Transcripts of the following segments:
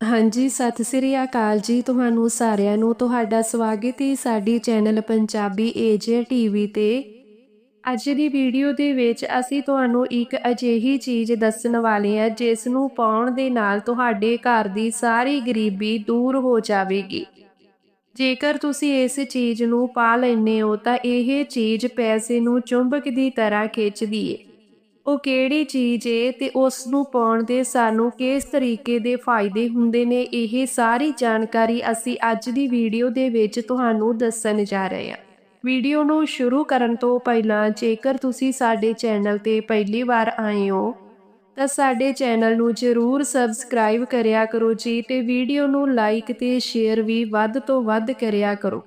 ਹਾਂਜੀ, ਸਤਿ ਸ੍ਰੀ ਅਕਾਲ ਜੀ ਤੁਹਾਨੂੰ ਸਾਰਿਆਂ ਨੂੰ। ਤੁਹਾਡਾ ਸਵਾਗਤ ਹੈ ਸਾਡੀ ਚੈਨਲ ਪੰਜਾਬੀ ਏਜੇ ਟੀਵੀ ਤੇ। ਅੱਜ ਦੀ ਵੀਡੀਓ ਦੇ ਵਿੱਚ ਅਸੀਂ ਤੁਹਾਨੂੰ ਇੱਕ ਅਜਿਹੀ ਚੀਜ਼ ਦੱਸਣ ਵਾਲੇ ਹਾਂ, ਜਿਸ ਨੂੰ ਪਾਉਣ ਦੇ ਨਾਲ ਤੁਹਾਡੇ ਘਰ ਦੀ ਸਾਰੀ ਗਰੀਬੀ ਦੂਰ ਹੋ ਜਾਵੇਗੀ। ਜੇਕਰ ਤੁਸੀਂ ਇਸ ਚੀਜ਼ ਨੂੰ ਪਾ ਲੈਂਦੇ ਹੋ, ਤਾਂ ਇਹ ਚੀਜ਼ ਪੈਸੇ ਨੂੰ ਚੁੰਬਕ ਦੀ ਤਰ੍ਹਾਂ ਖਿੱਚਦੀ ਏ। ਉਹ ਕਿਹੜੀ ਚੀਜ਼ ਏ ਤੇ ਉਸ ਨੂੰ ਪਾਉਣ ਦੇ ਸਾਨੂੰ ਕਿਸ ਤਰੀਕੇ ਦੇ ਫਾਇਦੇ ਹੁੰਦੇ ਨੇ, ਇਹ ਸਾਰੀ ਜਾਣਕਾਰੀ ਅਸੀਂ ਅੱਜ ਦੀ ਵੀਡੀਓ ਦੇ ਵਿੱਚ ਤੁਹਾਨੂੰ ਦੱਸਣ ਜਾ ਰਹੇ ਹਾਂ। ਵੀਡੀਓ ਨੂੰ ਸ਼ੁਰੂ ਕਰਨ ਤੋਂ ਪਹਿਲਾਂ ਜੇਕਰ ਤੁਸੀਂ ਸਾਡੇ ਚੈਨਲ ਤੇ ਪਹਿਲੀ ਵਾਰ ਆਏ ਹੋ, ਤਾਂ ਸਾਡੇ ਚੈਨਲ ਨੂੰ ਜਰੂਰ ਸਬਸਕ੍ਰਾਈਬ ਕਰਿਆ ਕਰੋ ਜੀ ਤੇ ਵੀਡੀਓ ਨੂੰ ਲਾਈਕ ਤੇ ਸ਼ੇਅਰ ਵੀ ਵੱਧ ਤੋਂ ਵੱਧ ਕਰਿਆ ਕਰੋ।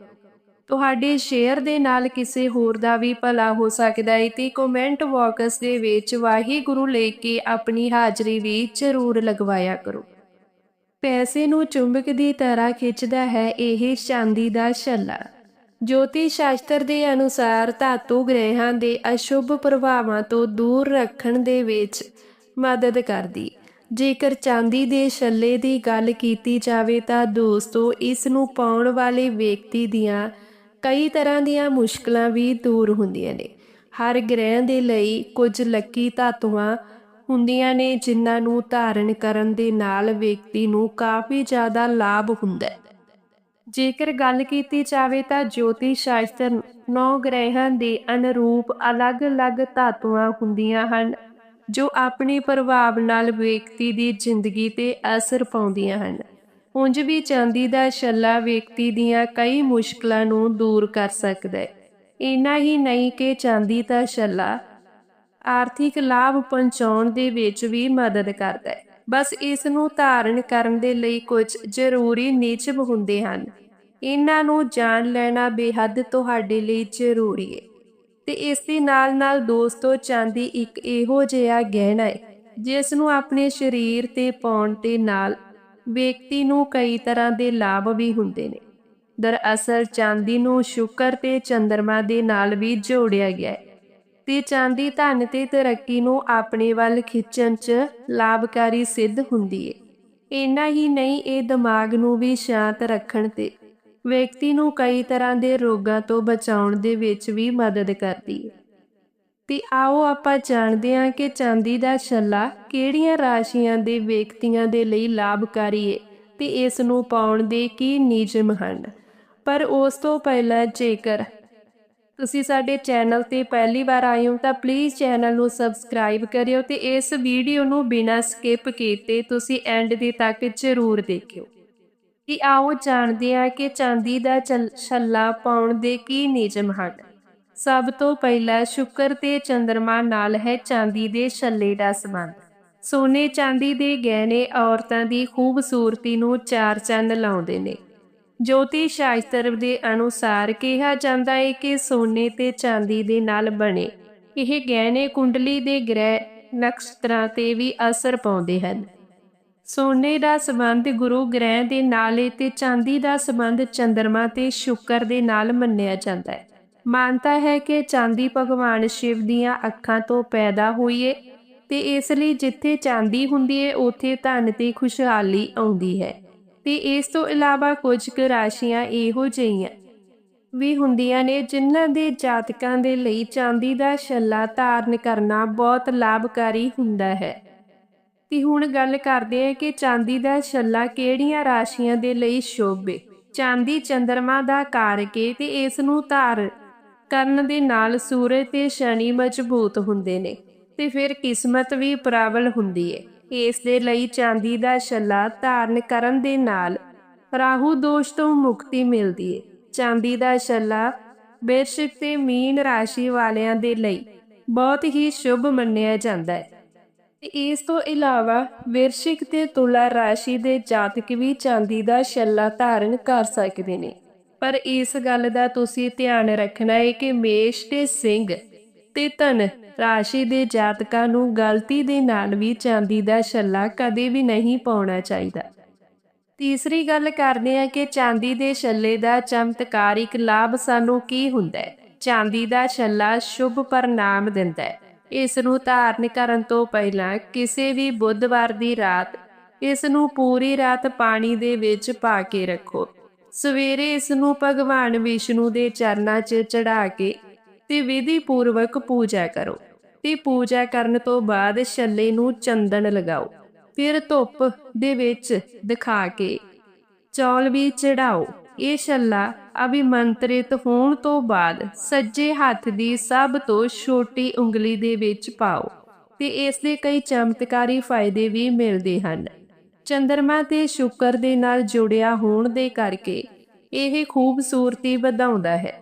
ਤੁਹਾਡੇ ਸ਼ੇਅਰ ਦੇ ਨਾਲ ਕਿਸੇ ਹੋਰ ਦਾ ਵੀ ਭਲਾ ਹੋ ਸਕਦਾ ਹੈ ਤੇ ਕਮੈਂਟ ਬਾਕਸ ਦੇ ਵਿੱਚ ਵਾਹਿਗੁਰੂ ਲੈ ਕੇ ਆਪਣੀ ਹਾਜ਼ਰੀ ਵੀ ਜ਼ਰੂਰ ਲਗਵਾਇਆ ਕਰੋ। ਪੈਸੇ ਨੂੰ ਚੁੰਬਕ ਦੀ ਤਰ੍ਹਾਂ ਖਿੱਚਦਾ ਹੈ ਇਹ ਚਾਂਦੀ ਦਾ ਛੱਲਾ। ਜੋਤੀ ਸ਼ਾਸਤਰ ਦੇ ਅਨੁਸਾਰ ਧਾਤੂ ਗ੍ਰਹਿਾਂ ਦੇ ਅਸ਼ੁਭ ਪ੍ਰਭਾਵਾਂ ਤੋਂ ਦੂਰ ਰੱਖਣ ਦੇ ਵਿੱਚ ਮਦਦ ਕਰਦੀ। ਜੇਕਰ ਚਾਂਦੀ ਦੇ ਛੱਲੇ ਦੀ ਗੱਲ ਕੀਤੀ ਜਾਵੇ ਤਾਂ ਦੋਸਤੋ, ਇਸ ਨੂੰ ਪਾਉਣ ਵਾਲੇ ਵਿਅਕਤੀ ਦੀਆਂ ਕਈ ਤਰ੍ਹਾਂ ਦੀਆਂ ਮੁਸ਼ਕਲਾਂ ਵੀ ਦੂਰ ਹੁੰਦੀਆਂ ਨੇ। ਹਰ ਗ੍ਰਹਿ ਦੇ ਲਈ ਕੁਝ ਲੱਕੀ ਧਾਤੂਆਂ ਹੁੰਦੀਆਂ ਨੇ, ਜਿਨ੍ਹਾਂ ਨੂੰ ਧਾਰਨ ਕਰਨ ਦੇ ਨਾਲ ਵਿਅਕਤੀ ਨੂੰ ਕਾਫੀ ਜ਼ਿਆਦਾ ਲਾਭ ਹੁੰਦਾ ਹੈ। ਜੇਕਰ ਗੱਲ ਕੀਤੀ ਜਾਵੇ ਤਾਂ ਜੋਤੀ ਸ਼ਾਸਤਰ ਨੌ ਗ੍ਰਹਿਾਂ ਦੇ ਅਨੁਰੂਪ ਅਲੱਗ-ਅਲੱਗ ਧਾਤੂਆਂ ਹੁੰਦੀਆਂ ਹਨ, ਜੋ ਆਪਣੇ ਪ੍ਰਭਾਵ ਨਾਲ ਵਿਅਕਤੀ ਦੀ ਜ਼ਿੰਦਗੀ ਤੇ ਅਸਰ ਪਾਉਂਦੀਆਂ ਹਨ। ਉਂਝ ਵੀ ਚਾਂਦੀ ਦਾ ਛੱਲਾ ਵਿਅਕਤੀ ਦੀਆਂ ਕਈ ਮੁਸ਼ਕਲਾਂ ਨੂੰ ਦੂਰ ਕਰ ਸਕਦਾ ਹੈ। ਇੰਨਾ ਹੀ ਨਹੀਂ ਕਿ ਚਾਂਦੀ ਦਾ ਛੱਲਾ ਆਰਥਿਕ ਲਾਭ ਪਹੁੰਚਾਉਣ ਦੇ ਵਿੱਚ ਵੀ ਮਦਦ ਕਰਦਾ ਹੈ। ਬਸ ਇਸ ਨੂੰ ਧਾਰਨ ਕਰਨ ਦੇ ਲਈ ਕੁਝ ਜ਼ਰੂਰੀ ਨਿਯਮ ਹੁੰਦੇ ਹਨ। ਇਹਨਾਂ ਨੂੰ ਜਾਣ ਲੈਣਾ ਬੇਹੱਦ ਤੁਹਾਡੇ ਲਈ ਜ਼ਰੂਰੀ ਹੈ। ਤੇ ਇਸ ਦੇ ਨਾਲ ਨਾਲ ਦੋਸਤੋ, ਚਾਂਦੀ ਇੱਕ ਇਹੋ ਜਿਹਾ ਗਹਿਣਾ ਹੈ, ਜਿਸ ਨੂੰ ਆਪਣੇ ਸਰੀਰ ਤੇ ਪਾਉਣ ਦੇ ਨਾਲ ਵਿਅਕਤੀ ਨੂੰ ਕਈ ਤਰ੍ਹਾਂ ਦੇ ਲਾਭ ਵੀ ਹੁੰਦੇ ਨੇ। ਦਰਅਸਲ ਚਾਂਦੀ ਨੂੰ ਸ਼ੁਕਰ ਤੇ ਚੰ드ਰਮਾ ਦੇ ਨਾਲ ਵੀ ਜੋੜਿਆ ਗਿਆ ਹੈ ਤੇ ਚਾਂਦੀ ਧਨ ਤੇ ਤਰੱਕੀ ਨੂੰ ਆਪਣੇ ਵੱਲ ਖਿੱਚਣ 'ਚ ਲਾਭਕਾਰੀ ਸਿੱਧ ਹੁੰਦੀ ਹੈ ਇੰਨਾ ਹੀ ਨਹੀਂ, ਇਹ ਦਿਮਾਗ ਨੂੰ ਵੀ ਸ਼ਾਂਤ ਰੱਖਣ ਤੇ ਵਿਅਕਤੀ ਨੂੰ ਕਈ ਤਰ੍ਹਾਂ ਦੇ ਰੋਗਾਂ ਤੋਂ ਬਚਾਉਣ ਦੇ ਵਿੱਚ ਵੀ ਮਦਦ ਕਰਦੀ ਹੈ ਤੇ ਆਓ ਆਪਾਂ ਜਾਣਦੇ ਹਾਂ ਕਿ ਚਾਂਦੀ ਦਾ ਛੱਲਾ ਕਿਹੜੀਆਂ ਰਾਸ਼ੀਆਂ ਦੇ ਵਿਅਕਤੀਆਂ ਦੇ ਲਈ ਲਾਭਕਾਰੀ ਹੈ ਤੇ ਇਸ ਨੂੰ ਪਾਉਣ ਦੇ ਕੀ ਨਿਯਮ ਹਨ। ਪਰ ਉਸ ਤੋਂ ਪਹਿਲਾਂ ਜੇਕਰ ਤੁਸੀਂ ਸਾਡੇ ਚੈਨਲ ਤੇ ਪਹਿਲੀ ਵਾਰ ਆਏ ਹੋ ਤਾਂ ਪਲੀਜ਼ ਚੈਨਲ ਨੂੰ ਸਬਸਕ੍ਰਾਈਬ ਕਰਿਓ ਤੇ ਇਸ ਵੀਡੀਓ ਨੂੰ ਬਿਨਾਂ ਸਕਿਪ ਕੀਤੇ ਤੁਸੀਂ ਐਂਡ ਦੇ ਤੱਕ ਜ਼ਰੂਰ ਦੇਖਿਓ। ਕਿ ਆਓ ਜਾਣਦੇ ਹਾਂ ਕਿ ਚਾਂਦੀ ਦਾ ਛੱਲਾ ਪਾਉਣ ਦੇ ਕੀ ਨਿਯਮ ਹਨ। ਸਭ ਤੋਂ ਪਹਿਲਾਂ ਸ਼ੁਕਰ ਤੇ ਚੰ드ਰਮਾ ਨਾਲ ਹੈ ਚਾਂਦੀ ਦੇ ਛੱਲੇ ਦਾ ਸੰਬੰਧ। ਸੋਨੇ ਚਾਂਦੀ ਦੇ ਗਹਿਣੇ ਔਰਤਾਂ ਦੀ ਖੂਬਸੂਰਤੀ ਨੂੰ ਚਾਰ ਚੰਨ ਲਾਉਂਦੇ ਨੇ। ਜੋਤੀ ਸ਼ਾਸਤਰ ਦੇ ਅਨੁਸਾਰ ਕਿਹਾ ਜਾਂਦਾ ਹੈ ਕਿ ਸੋਨੇ ਤੇ ਚਾਂਦੀ ਦੇ ਨਾਲ ਬਣੇ ਇਹ ਗਹਿਣੇ ਕੁੰਡਲੀ ਦੇ ਗ੍ਰਹਿ ਨਕਸ਼ਤਰਾਂ ਤੇ ਵੀ ਅਸਰ ਪਾਉਂਦੇ ਹਨ। ਸੋਨੇ ਦਾ ਸੰਬੰਧ ਗੁਰੂ ਗ੍ਰਹਿ ਦੇ ਨਾਲ ਤੇ ਚਾਂਦੀ ਦਾ ਸੰਬੰਧ ਚੰ드ਰਮਾ ਤੇ ਸ਼ੁਕਰ ਦੇ ਨਾਲ ਮੰਨਿਆ ਜਾਂਦਾ ਹੈ। ਮਾਨਤਾ ਹੈ ਕਿ ਚਾਂਦੀ ਭਗਵਾਨ ਸ਼ਿਵ ਦੀਆਂ ਅੱਖਾਂ ਤੋਂ ਪੈਦਾ ਹੋਈ ਏ ਤੇ ਇਸ ਲਈ ਜਿੱਥੇ ਚਾਂਦੀ ਹੁੰਦੀ ਏ, ਉੱਥੇ ਧਨ ਤੇ ਖੁਸ਼ਹਾਲੀ ਆਉਂਦੀ ਹੈ। ਤੇ ਇਸ ਤੋਂ ਇਲਾਵਾ ਕੁਝ ਕੁ ਰਾਸ਼ੀਆਂ ਇਹੋ ਜਿਹੀਆਂ ਵੀ ਹੁੰਦੀਆਂ ਨੇ, ਜਿਨ੍ਹਾਂ ਦੇ ਜਾਤਕਾਂ ਦੇ ਲਈ ਚਾਂਦੀ ਦਾ ਛੱਲਾ ਧਾਰਨ ਕਰਨਾ ਬਹੁਤ ਲਾਭਕਾਰੀ ਹੁੰਦਾ ਹੈ। ਤੇ ਹੁਣ ਗੱਲ ਕਰਦੇ ਹਾਂ ਕਿ ਚਾਂਦੀ ਦਾ ਛੱਲਾ ਕਿਹੜੀਆਂ ਰਾਸ਼ੀਆਂ ਦੇ ਲਈ ਸ਼ੁਭ ਹੈ ਚਾਂਦੀ ਚੰਦਰਮਾ ਦਾ ਕਾਰਕ ਏ ਤੇ ਇਸ ਨੂੰ ਧਾਰ ਕਰਨ ਦੇ ਨਾਲ ਸੂਰਜ ਤੇ ਸ਼ਨੀ ਮਜ਼ਬੂਤ ਹੁੰਦੇ ਨੇ ਤੇ ਫਿਰ ਕਿਸਮਤ ਵੀ ਪ੍ਰਾਬਲ ਹੁੰਦੀ ਹੈ ਇਸ ਦੇ ਲਈ ਚਾਂਦੀ ਦਾ ਛੱਲਾ ਧਾਰਨ ਕਰਨ ਦੇ ਨਾਲ ਰਾਹੂ ਦੋਸ਼ ਤੋਂ ਮੁਕਤੀ ਮਿਲਦੀ ਹੈ ਚਾਂਦੀ ਦਾ ਛੱਲਾ ਬੇਸ਼ਕ ਤੇ ਮੀਨ ਰਾਸ਼ੀ ਵਾਲਿਆਂ ਦੇ ਲਈ ਬਹੁਤ ਹੀ ਸ਼ੁਭ ਮੰਨਿਆ ਜਾਂਦਾ ਹੈ ਇਸ ਤੋਂ ਇਲਾਵਾ ਵਿਰਸ਼ਿਕ ਤੇ ਤੁਲਾ ਰਾਸ਼ੀ ਦੇ ਜਾਤਕ ਵੀ ਚਾਂਦੀ ਦਾ ਛੱਲਾ ਧਾਰਨ ਕਰ ਸਕਦੇ ਨੇ। ਪਰ ਇਸ ਗੱਲ ਦਾ ਤੁਸੀਂ ਧਿਆਨ ਰੱਖਣਾ ਹੈ ਕਿ ਮੇਸ਼ ਤੇ ਸਿੰਘ ਤੇ ਧਨ ਰਾਸ਼ੀ ਦੇ ਜਾਤਕਾਂ ਨੂੰ ਗਲਤੀ ਦੇ ਨਾਲ ਵੀ ਚਾਂਦੀ ਦਾ ਛੱਲਾ ਕਦੇ ਵੀ ਨਹੀਂ ਪਾਉਣਾ ਚਾਹੀਦਾ। ਤੀਸਰੀ ਗੱਲ ਕਰਦੇ ਹਾਂ ਕਿ ਚਾਂਦੀ ਦੇ ਛੱਲੇ ਦਾ ਚਮਤਕਾਰਿਕ ਲਾਭ ਸਾਨੂੰ ਕੀ ਹੁੰਦਾ ਹੈ? ਚਾਂਦੀ ਦਾ ਛੱਲਾ ਸ਼ੁਭ ਪਰਿਣਾਮ ਦਿੰਦਾ ਹੈ। ਇਸ ਨੂੰ ਧਾਰਨ ਕਰਨ ਤੋਂ ਪਹਿਲਾਂ ਕਿਸੇ ਵੀ ਬੁੱਧਵਾਰ ਦੀ ਰਾਤ ਇਸ ਨੂੰ ਪੂਰੀ ਰਾਤ ਪਾਣੀ ਦੇ ਵਿੱਚ ਪਾ ਕੇ ਰੱਖੋ। ਸਵੇਰੇ ਇਸ ਨੂੰ ਭਗਵਾਨ ਵਿਸ਼ਨੂੰ ਦੇ ਚਰਨਾਂ 'ਚ ਚੜਾ ਕੇ ਤੇ ਵਿਧੀ ਪੂਰਵਕ ਪੂਜਾ ਕਰੋ। ਤੇ ਪੂਜਾ ਕਰਨ ਤੋਂ ਬਾਅਦ ਛੱਲੇ ਨੂੰ ਚੰਦਨ ਲਗਾਓ। ਫਿਰ ਧੁੱਪ ਦੇ ਵਿੱਚ ਦਿਖਾ ਕੇ ਚੌਲ ਵੀ ਚੜਾਓ। ਇਹ ਛੱਲਾ ਅਭਿਮੰਤਰਿਤ ਹੋਣ ਤੋਂ ਬਾਅਦ ਸੱਜੇ ਹੱਥ ਦੀ ਸਭ ਤੋਂ ਛੋਟੀ ਉਂਗਲੀ ਦੇ ਵਿੱਚ ਪਾਓ ਤੇ ਇਸ ਦੇ ਕਈ ਚਮਤਕਾਰੀ ਫਾਇਦੇ ਵੀ ਮਿਲਦੇ ਹਨ। ਚੰਦਰਮਾ ਤੇ ਸ਼ੁਕਰ ਦੇ ਨਾਲ ਜੁੜਿਆ ਹੋਣ ਦੇ ਕਰਕੇ ਇਹ ਖੂਬਸੂਰਤੀ ਵਧਾਉਂਦਾ ਹੈ।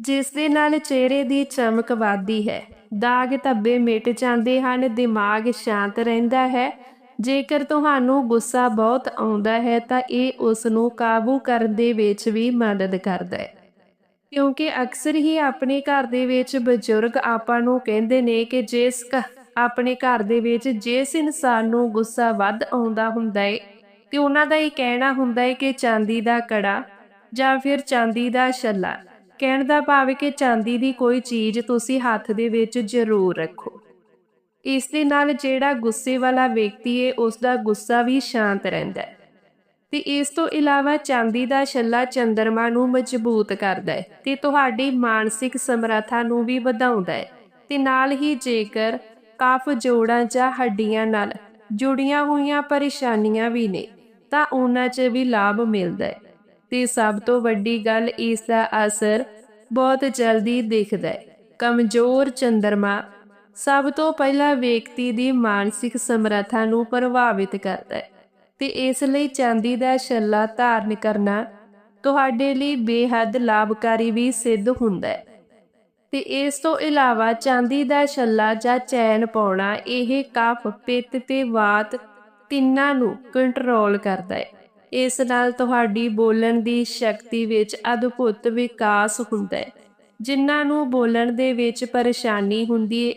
ਜਿਸ ਦੇ ਨਾਲ ਚਿਹਰੇ ਦੀ ਚਮਕ ਵੱਧਦੀ ਹੈ। ਦਾਗ ਧੱਬੇ ਮਿਟ ਜਾਂਦੇ ਹਨ, ਦਿਮਾਗ ਸ਼ਾਂਤ ਰਹਿੰਦਾ ਹੈ। ਜੇਕਰ ਤੁਹਾਨੂੰ ਗੁੱਸਾ ਬਹੁਤ ਆਉਂਦਾ ਹੈ, ਤਾਂ ਇਹ ਉਸ ਨੂੰ ਕਾਬੂ ਕਰਨ ਦੇ ਵਿੱਚ ਵੀ ਮਦਦ ਕਰਦਾ ਹੈ। ਕਿਉਂਕਿ ਅਕਸਰ ਹੀ ਆਪਣੇ ਘਰ ਦੇ ਵਿੱਚ ਬਜ਼ੁਰਗ ਆਪਾਂ ਨੂੰ ਕਹਿੰਦੇ ਨੇ ਕਿ ਜਿਸ ਆਪਣੇ ਘਰ ਦੇ ਵਿੱਚ ਜਿਸ ਇਨਸਾਨ ਨੂੰ ਗੁੱਸਾ ਵੱਧ ਆਉਂਦਾ ਹੁੰਦਾ ਹੈ ਤੇ ਉਹਨਾਂ ਦਾ ਇਹ ਕਹਿਣਾ ਹੁੰਦਾ ਹੈ ਕਿ ਚਾਂਦੀ ਦਾ ਕੜਾ ਜਾਂ ਫਿਰ ਚਾਂਦੀ ਦਾ ਛੱਲਾ, ਕਹਿਣ ਦਾ ਭਾਵ ਹੈ ਕਿ ਚਾਂਦੀ ਦੀ ਕੋਈ ਚੀਜ਼ ਤੁਸੀਂ ਹੱਥ ਦੇ ਵਿੱਚ ਜ਼ਰੂਰ ਰੱਖੋ। ਇਸ ਦੇ ਨਾਲ ਜਿਹੜਾ ਗੁੱਸੇ ਵਾਲਾ ਵਿਅਕਤੀ ਹੈ ਉਸ ਦਾ ਗੁੱਸਾ ਵੀ ਸ਼ਾਂਤ ਰਹਿੰਦਾ ਹੈ। ਤੇ ਇਸ ਤੋਂ ਇਲਾਵਾ ਚਾਂਦੀ ਦਾ ਛੱਲਾ ਚੰਦਰਮਾ ਨੂੰ ਮਜ਼ਬੂਤ ਕਰਦਾ ਹੈ ਤੇ ਤੁਹਾਡੀ ਮਾਨਸਿਕ ਸਮਰੱਥਾ ਨੂੰ ਵੀ ਵਧਾਉਂਦਾ ਹੈ। ਤੇ ਨਾਲ ਹੀ ਜੇਕਰ ਕਾਫ਼ ਜੋੜਾਂ ਜਾਂ ਹੱਡੀਆਂ ਨਾਲ ਜੁੜੀਆਂ ਹੋਈਆਂ ਪਰੇਸ਼ਾਨੀਆਂ ਵੀ ਨੇ, ਤਾਂ ਉਹਨਾਂ 'ਚ ਵੀ ਲਾਭ ਮਿਲਦਾ ਹੈ। ਤੇ ਸਭ ਤੋਂ ਵੱਡੀ ਗੱਲ ਇਸ ਦਾ ਅਸਰ ਬਹੁਤ ਜਲਦੀ ਦਿਖਦਾ ਹੈ। ਕਮਜ਼ੋਰ ਚੰਦਰਮਾ ਸਭ ਤੋਂ ਪਹਿਲਾਂ ਵਿਅਕਤੀ ਦੀ ਮਾਨਸਿਕ ਸਮਰੱਥਾ ਨੂੰ ਪ੍ਰਭਾਵਿਤ ਕਰਦਾ ਹੈ ਤੇ ਇਸ ਲਈ ਚਾਂਦੀ ਦਾ ਛੱਲਾ ਧਾਰਨ ਕਰਨਾ ਤੁਹਾਡੇ ਲਈ ਬੇਹੱਦ ਲਾਭਕਾਰੀ ਵੀ ਸਿੱਧ ਹੁੰਦਾ ਹੈ। ਤੇ ਇਸ ਤੋਂ ਇਲਾਵਾ ਚਾਂਦੀ ਦਾ ਛੱਲਾ ਜਾਂ ਚੈਨ ਪਾਉਣਾ, ਇਹ ਕਫ, ਪਿੱਤ ਤੇ ਵਾਤ ਤਿੰਨਾਂ ਨੂੰ ਕੰਟਰੋਲ ਕਰਦਾ ਹੈ। ਇਸ ਨਾਲ ਤੁਹਾਡੀ ਬੋਲਣ ਦੀ ਸ਼ਕਤੀ ਵਿੱਚ ਅਦਭੁਤ ਵਿਕਾਸ ਹੁੰਦਾ ਹੈ। ਜਿਨ੍ਹਾਂ ਨੂੰ ਬੋਲਣ ਦੇ ਵਿੱਚ ਪਰੇਸ਼ਾਨੀ ਹੁੰਦੀ ਹੈ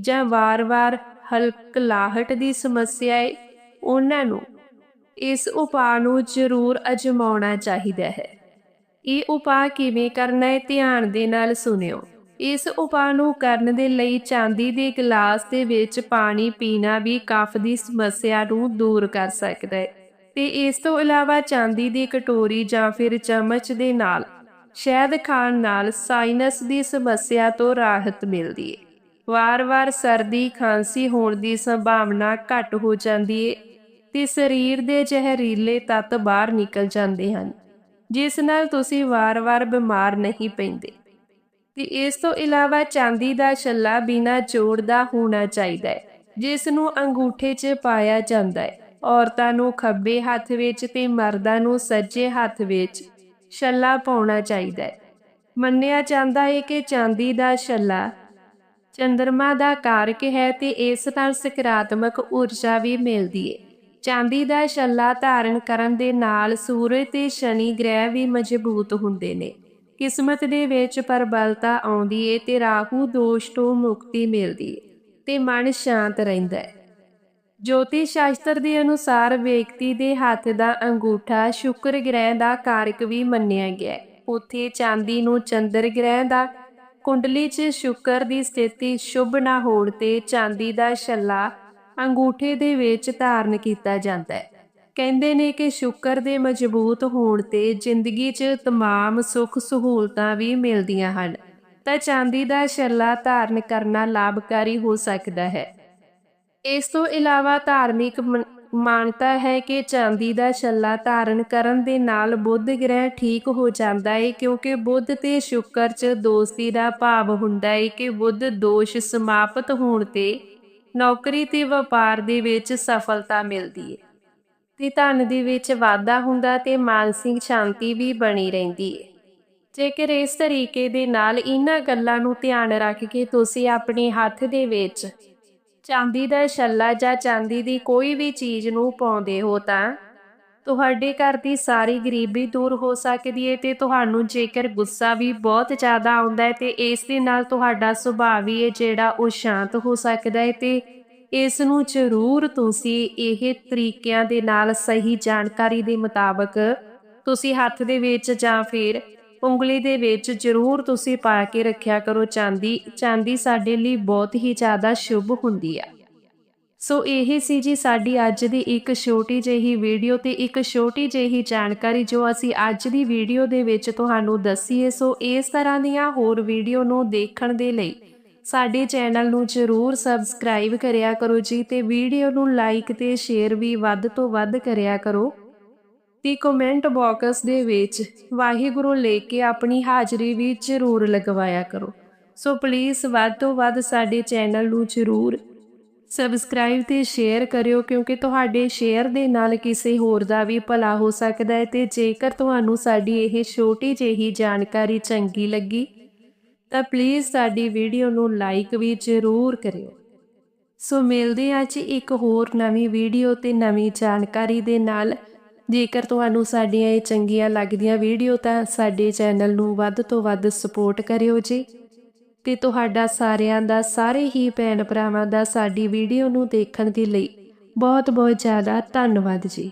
ਜਾਂ ਵਾਰ-ਵਾਰ ਹਲਕਲਾਹਟ ਦੀ ਸਮੱਸਿਆ ਹੈ ਉਹਨਾਂ ਨੂੰ ਇਸ ਉਪਾਅ ਨੂੰ ਜ਼ਰੂਰ ਅਜਮਾਉਣਾ ਚਾਹੀਦਾ ਹੈ। ਇਹ ਉਪਾਅ ਕਿਵੇਂ ਕਰਨਾ ਹੈ, ਧਿਆਨ ਦੇ ਨਾਲ ਸੁਣਿਓ। ਇਸ ਉਪਾਅ ਨੂੰ ਕਰਨ ਦੇ ਲਈ ਚਾਂਦੀ ਦੇ ਗਲਾਸ ਦੇ ਵਿੱਚ ਪਾਣੀ ਪੀਣਾ ਵੀ ਕਫ ਦੀ ਸਮੱਸਿਆ ਨੂੰ ਦੂਰ ਕਰ ਸਕਦਾ ਹੈ। ਤੇ ਇਸ ਤੋਂ ਇਲਾਵਾ ਚਾਂਦੀ ਦੀ ਕਟੋਰੀ ਜਾਂ ਫਿਰ ਚਮਚ ਦੇ ਨਾਲ ਸ਼ਹਿਦ ਖਾਣ ਨਾਲ ਸਾਈਨਸ ਦੀ ਸਮੱਸਿਆ ਤੋਂ ਰਾਹਤ ਮਿਲਦੀ ਹੈ। ਵਾਰ-ਵਾਰ ਸਰਦੀ, ਖਾਂਸੀ ਹੋਣ ਦੀ ਸੰਭਾਵਨਾ ਘੱਟ ਹੋ ਜਾਂਦੀ ਹੈ ਤੇ ਸਰੀਰ ਦੇ ਜ਼ਹਿਰੀਲੇ ਤੱਤ ਬਾਹਰ ਨਿਕਲ ਜਾਂਦੇ ਹਨ, ਜਿਸ ਨਾਲ ਤੁਸੀਂ ਵਾਰ-ਵਾਰ ਬਿਮਾਰ ਨਹੀਂ ਪੈਂਦੇ। ਤੇ ਇਸ ਤੋਂ ਇਲਾਵਾ ਚਾਂਦੀ ਦਾ ਛੱਲਾ ਬਿਨਾ ਜੋੜ ਦਾ ਹੋਣਾ ਚਾਹੀਦਾ ਹੈ, ਜਿਸ ਨੂੰ ਅੰਗੂਠੇ 'ਚ ਪਾਇਆ ਜਾਂਦਾ ਹੈ। ਔਰਤਾਂ ਨੂੰ ਖੱਬੇ ਹੱਥ ਵਿੱਚ ਤੇ ਮਰਦਾਂ ਨੂੰ ਸੱਜੇ ਹੱਥ ਵਿੱਚ ਛੱਲਾ ਪਾਉਣਾ ਚਾਹੀਦਾ ਹੈ। ਮੰਨਿਆ ਜਾਂਦਾ ਹੈ ਕਿ ਚਾਂਦੀ ਦਾ ਛੱਲਾ ਚੰਦਰਮਾ ਦਾ ਕਾਰਕ ਹੈ ਤੇ ਇਸ ਨਾਲ ਸਕਾਰਾਤਮਕ ਊਰਜਾ ਵੀ ਮਿਲਦੀ ਹੈ। ਚਾਂਦੀ ਦਾ ਛੱਲਾ ਧਾਰਨ ਕਰਨ ਦੇ ਨਾਲ ਸੂਰਜ ਤੇ ਸ਼ਨੀ ਗ੍ਰਹਿ ਵੀ ਮਜ਼ਬੂਤ ਹੁੰਦੇ ਨੇ। ਕਿਸਮਤ ਦੇ ਵਿੱਚ ਪ੍ਰਬਲਤਾ ਆਉਂਦੀ ਏ ਤੇ ਰਾਹੂ ਦੋਸ਼ ਤੋਂ ਮੁਕਤੀ ਮਿਲਦੀ ਏ ਤੇ ਮਨ ਸ਼ਾਂਤ ਰਹਿੰਦਾ ਹੈ ਜੋਤਿਸ਼ ਸ਼ਾਸਤਰ ਦੇ ਅਨੁਸਾਰ ਵਿਅਕਤੀ ਦੇ ਹੱਥ ਦਾ ਅੰਗੂਠਾ ਸ਼ੁਕਰ ਗ੍ਰਹਿ ਦਾ ਕਾਰਕ ਵੀ ਮੰਨਿਆ ਗਿਆ ਹੈ ਉੱਥੇ ਚਾਂਦੀ ਨੂੰ ਚੰਦਰ ਗ੍ਰਹਿ ਦਾ, ਕੁੰਡਲੀ 'ਚ ਸ਼ੁਕਰ ਦੀ ਸਥਿਤੀ ਸ਼ੁਭ ਨਾ ਹੋਣ ਤੇ ਚਾਂਦੀ ਦਾ ਛੱਲਾ ਅੰਗੂਠੇ ਦੇ ਵਿੱਚ ਧਾਰਨ ਕੀਤਾ ਜਾਂਦਾ ਹੈ ਕਹਿੰਦੇ ਨੇ ਕਿ ਸ਼ੁਕਰ ਦੇ ਮਜ਼ਬੂਤ ਹੋਣ ਤੇ ਜ਼ਿੰਦਗੀ 'ਚ तमाम ਸੁੱਖ ਸਹੂਲਤਾਂ ਵੀ ਮਿਲਦੀਆਂ ਹਨ ਤਾਂ ਚਾਂਦੀ ਦਾ ਛੱਲਾ ਧਾਰਨ ਕਰਨਾ ਲਾਭਕਾਰੀ ਹੋ ਸਕਦਾ ਹੈ ਇਸ ਤੋਂ ਇਲਾਵਾ ਧਾਰਮਿਕ ਮਨ- ਮਾਨਤਾ ਹੈ ਕਿ ਚਾਂਦੀ ਦਾ ਛੱਲਾ ਧਾਰਨ ਕਰਨ ਦੇ ਨਾਲ ਬੁੱਧ ਗ੍ਰਹਿ ਠੀਕ ਹੋ ਜਾਂਦਾ ਹੈ ਕਿਉਂਕਿ ਬੁੱਧ ਤੇ ਸ਼ੁਕਰ 'ਚ ਦੋਸਤੀ ਦਾ ਭਾਵ ਹੁੰਦਾ ਹੈ ਕਿ ਬੁੱਧ ਦੋਸ਼ ਸਮਾਪਤ ਹੋਣ ਤੇ ਨੌਕਰੀ ਤੇ ਵਪਾਰ ਦੇ ਵਿੱਚ ਸਫਲਤਾ ਮਿਲਦੀ ਹੈ ਤੇ ਧਨ ਦੇ ਵਿੱਚ ਵਾਧਾ ਹੁੰਦਾ ਤੇ ਮਾਨਸਿਕ ਸ਼ਾਂਤੀ ਵੀ ਬਣੀ ਰਹਿੰਦੀ ਹੈ ਜੇਕਰ ਇਸ ਤਰੀਕੇ ਦੇ ਨਾਲ ਇਹਨਾਂ ਗੱਲਾਂ ਨੂੰ ਧਿਆਨ ਰੱਖ ਕੇ ਤੁਸੀਂ ਆਪਣੇ ਹੱਥ ਦੇ ਵਿੱਚ ਚਾਂਦੀ ਦਾ ਛੱਲਾ ਜਾਂ ਚਾਂਦੀ ਦੀ ਕੋਈ ਵੀ ਚੀਜ਼ ਨੂੰ ਪਾਉਂਦੇ ਹੋ ਤਾਂ ਤੁਹਾਡੇ ਘਰ ਦੀ ਸਾਰੀ ਗਰੀਬੀ ਦੂਰ ਹੋ ਸਕਦੀ ਹੈ ਤੇ ਤੁਹਾਨੂੰ ਜੇਕਰ ਗੁੱਸਾ ਵੀ ਬਹੁਤ ਜ਼ਿਆਦਾ ਆਉਂਦਾ ਹੈ ਤੇ ਇਸ ਦੇ ਨਾਲ ਤੁਹਾਡਾ ਸੁਭਾਅ ਵੀ ਹੈ ਜਿਹੜਾ ਉਹ ਸ਼ਾਂਤ ਹੋ ਸਕਦਾ ਹੈ ਤੇ ਇਸ ਨੂੰ ਜ਼ਰੂਰ ਤੁਸੀਂ ਇਹ ਤਰੀਕਿਆਂ ਦੇ ਨਾਲ ਸਹੀ ਜਾਣਕਾਰੀ ਦੇ ਮੁਤਾਬਕ ਤੁਸੀਂ ਹੱਥ ਦੇ ਵਿੱਚ ਜਾਂ ਫਿਰ ਉਂਗਲੀ ਦੇ ਵਿੱਚ ਜ਼ਰੂਰ ਤੁਸੀਂ ਪਾ ਕੇ ਰੱਖਿਆ ਕਰੋ। ਚਾਂਦੀ ਚਾਂਦੀ ਸਾਡੇ ਲਈ ਬਹੁਤ ਹੀ ਜ਼ਿਆਦਾ ਸ਼ੁਭ ਹੁੰਦੀ ਆ। ਸੋ ਇਹ ਸੀ ਜੀ ਸਾਡੀ ਅੱਜ ਦੀ ਇੱਕ ਛੋਟੀ ਜਿਹੀ ਵੀਡੀਓ ਤੇ ਇੱਕ ਛੋਟੀ ਜਿਹੀ ਜਾਣਕਾਰੀ ਜੋ ਅਸੀਂ ਅੱਜ ਦੀ ਵੀਡੀਓ ਦੇ ਵਿੱਚ ਤੁਹਾਨੂੰ ਦੱਸੀ ਹੈ ਸੋ ਇਸ ਤਰ੍ਹਾਂ ਦੀਆਂ ਹੋਰ ਵੀਡੀਓ ਨੂੰ ਦੇਖਣ ਦੇ ਲਈ ਸਾਡੇ ਚੈਨਲ ਨੂੰ ਜਰੂਰ ਸਬਸਕ੍ਰਾਈਬ ਕਰਿਆ ਕਰੋ ਜੀ ਤੇ ਵੀਡੀਓ ਨੂੰ ਲਾਈਕ ਤੇ ਸ਼ੇਅਰ ਵੀ ਵੱਧ ਤੋਂ ਵੱਧ ਕਰਿਆ ਕਰੋ। ਤੇ ਕਮੈਂਟ ਬਾਕਸ ਦੇ ਵਿੱਚ ਵਾਹਿਗੁਰੂ ਲੈ ਕੇ ਆਪਣੀ ਹਾਜ਼ਰੀ ਵੀ ਜ਼ਰੂਰ ਲਗਵਾਇਆ ਕਰੋ। ਸੋ ਪਲੀਜ਼ ਵੱਧ ਤੋਂ ਵੱਧ ਸਾਡੇ ਚੈਨਲ ਨੂੰ ਜ਼ਰੂਰ ਸਬਸਕ੍ਰਾਈਬ ਤੇ ਸ਼ੇਅਰ ਕਰਿਓ ਕਿਉਂਕਿ ਤੁਹਾਡੇ ਸ਼ੇਅਰ ਦੇ ਨਾਲ ਕਿਸੇ ਹੋਰ ਦਾ ਵੀ ਭਲਾ ਹੋ ਸਕਦਾ ਹੈ ਤੇ ਜੇਕਰ ਤੁਹਾਨੂੰ ਸਾਡੀ ਇਹ ਛੋਟੀ ਜਿਹੀ ਜਾਣਕਾਰੀ ਚੰਗੀ ਲੱਗੀ ਤਾਂ ਪਲੀਜ਼ ਸਾਡੀ ਵੀਡੀਓ ਨੂੰ ਲਾਈਕ ਵੀ ਜ਼ਰੂਰ ਕਰਿਓ। ਸੋ ਮਿਲਦੇ ਹਾਂ ਜੀ ਇੱਕ ਹੋਰ ਨਵੀਂ ਵੀਡੀਓ ਤੇ ਨਵੀਂ ਜਾਣਕਾਰੀ ਦੇ ਨਾਲ। ਜੇਕਰ ਤੁਹਾਨੂੰ ਸਾਡੀਆਂ ਇਹ ਚੰਗੀਆਂ ਲੱਗਦੀਆਂ ਵੀਡੀਓ ਤਾਂ ਸਾਡੇ ਚੈਨਲ ਨੂੰ ਵੱਧ ਤੋਂ ਵੱਧ ਸਪੋਰਟ ਕਰਿਓ ਜੀ। ਤੇ ਤੁਹਾਡਾ ਸਾਰਿਆਂ ਦਾ, ਸਾਰੇ ਹੀ ਭੈਣ ਭਰਾਵਾਂ ਦਾ ਸਾਡੀ ਵੀਡੀਓ ਨੂੰ ਦੇਖਣ ਦੇ ਲਈ ਬਹੁਤ ਬਹੁਤ ਜ਼ਿਆਦਾ ਧੰਨਵਾਦ ਜੀ।